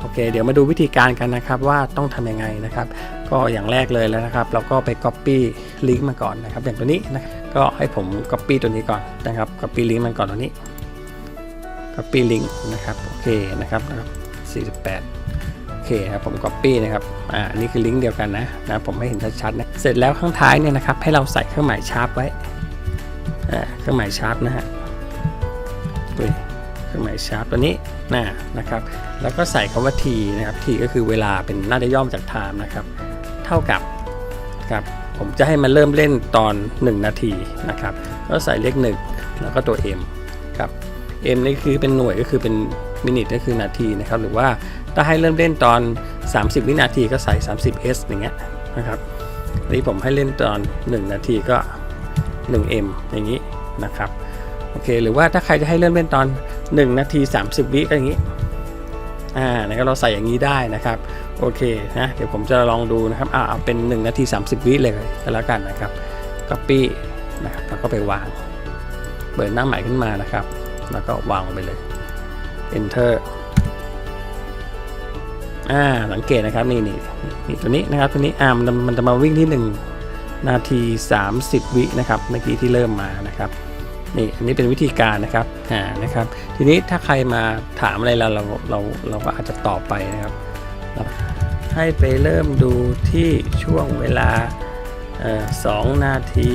โอเค เดี๋ยวมาดูวิธีการกันนะครับว่าต้องทำยังไงนะครับ ก็อย่างแรกเลยแล้วนะครับ เราก็ไป Copy ลิงก์มาก่อนนะครับ อย่างตัวนี้นะก็ให้ผม Copy ตัวนี้ก่อนนะครับ Copy ลิงก์มันก่อนตัวนี้ Copy ลิงก์นะครับโอเคนะครับนะครับ48โอเคครับผม Copy นะครับอ่านี่คือลิงก์เดียวกันนะนะผมให้เห็นชัดๆนะเสร็จแล้วข้างท้ายเนี่ยนะครับให้เราใส่เครื่องหมายชาร์ปไว้อ่าเครื่องหมายชาร์ปนะฮะ เครื่องหมายชาร์ปตัวนี้นะนะครับ แล้วก็ใส่คำว่า t นะครับ t ก็คือเวลาเป็นน่าจะย่อมจาก time นะครับ เท่ากับครับผมจะให้มันเริ่มเล่นตอน 1 นาทีนะครับ ก็ใส่เลข1แล้วก็ตัว m ครับ m นี่คือเป็นหน่วยก็คือเป็นมินิก็คือนาทีนะครับ หรือว่าถ้าให้เริ่มเล่นตอน 30 วินาทีก็ใส่ 30s อย่างเงี้ยนะครับนนี้ผมให้เล่นตอน 1 นาทีก็ 1m อย่างนี้นะครับ โอเค หรือว่าถ้าใครจะให้เริ่มเล่นตอน 1 นาที 30 วิก็อย่างนี้อ่านะครับเราใส่อย่างนี้ได้นะครับโอเคนะเดี๋ยวผมจะลองดูนะครับอ่าเอาเป็น 1 นาที 30 วิเลยก็แล้วกันนะครับ copy นะครับแล้วก็ไปวางเปิดหน้าใหม่ขึ้นมานะครับ แล้วก็วางลงไปเลย enter อ่าสังเกตนะครับนี่นี่นี่ตัวนี้นะครับตัวนี้อ่ามันมันจะมาวิ่งที่ 1 นาที 30 วินะครับเมื่อกี้ที่เริ่มมานะครับ นี่อันนี้เป็นวิธีการนะครับอ่านะครับ ทีนี้ถ้าใครมาถามอะไรเราเราเราเราก็อาจจะตอบไปนะครับ ให้ไปเริ่มดูที่ช่วงเวลาสองนาที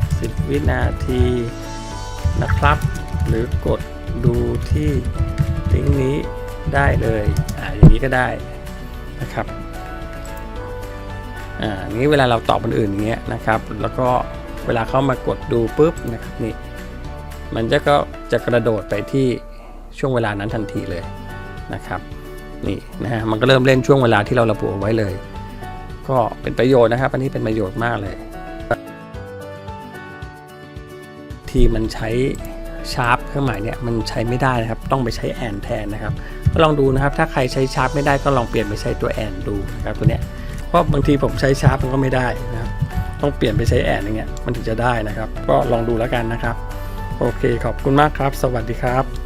10 วินาทีนะครับ หรือกดดูที่ลิงก์นี้ได้เลยอ่าอย่างนี้ก็ได้นะครับอ่านี้เวลาเราตอบคนอื่นอย่างเงี้ยนะครับ แล้วก็เวลาเข้ามากดดูปุ๊บนะครับนี่ มันจะก็จะกระโดดไปที่ช่วงเวลานั้นทันทีเลยนะครับนี่นะฮะมันก็เริ่มเล่นช่วงเวลาที่เราระบุเอาไว้เลย ก็เป็นประโยชน์นะครับ อันนี้เป็นประโยชน์มากเลย ทีมันใช้ชาร์ปเครื่องหมายเนี่ยมันใช้ไม่ได้นะครับ ต้องไปใช้แอนแทนนะครับก็ลองดูนะครับ ถ้าใครใช้ชาร์ปไม่ได้ก็ลองเปลี่ยนไปใช้ตัวแอนดูนะครับตัวเนี้ยเพราะบางทีผมใช้ชาร์ปมันก็ไม่ได้นะครับต้องเปลี่ยนไปใช้แอนอย่างเงี้ยมันถึงจะได้นะครับ ก็ลองดูแล้วกันนะครับ โอเคขอบคุณมากครับ สวัสดีครับ